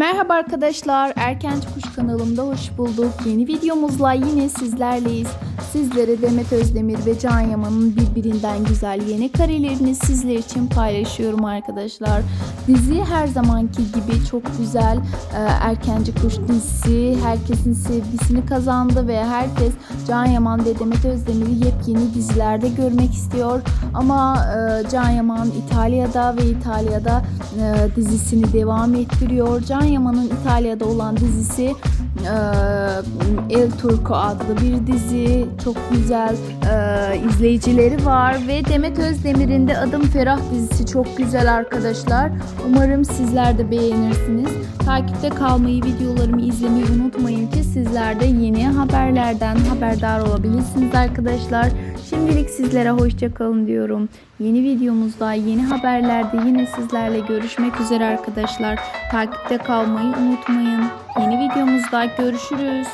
Merhaba arkadaşlar, Erkenci Kuş kanalımda hoş bulduk. Yeni videomuzla yine sizlerleyiz. Sizlere Demet Özdemir ve Can Yaman'ın birbirinden güzel yeni karelerini sizler için paylaşıyorum arkadaşlar. Dizi her zamanki gibi çok güzel e, Erkenci Kuş dizisi herkesin sevgisini kazandı ve herkes Can Yaman ve Demet Özdemir'i yepyeni dizilerde görmek istiyor. Ama e, Can Yaman İtalya'da ve İtalya'da e, dizisini devam ettiriyor. Can Yaman'ın İtalya'da olan dizisi El Turco adlı bir dizi. Çok güzel e, izleyicileri var ve Demet Özdemir'in de Adım Ferah dizisi çok güzel arkadaşlar. Umarım sizler de beğenirsiniz. Takipte kalmayı, videolarımı izlemeyi unutmayın ki sizler de yeni haberlerden haberdar olabilirsiniz arkadaşlar. Şimdilik sizlere hoşça kalın diyorum. Yeni videomuzda, yeni haberlerde yine sizlerle görüşmek üzere arkadaşlar. Takipte kalmayı unutmayın. Yeni videomuzda görüşürüz.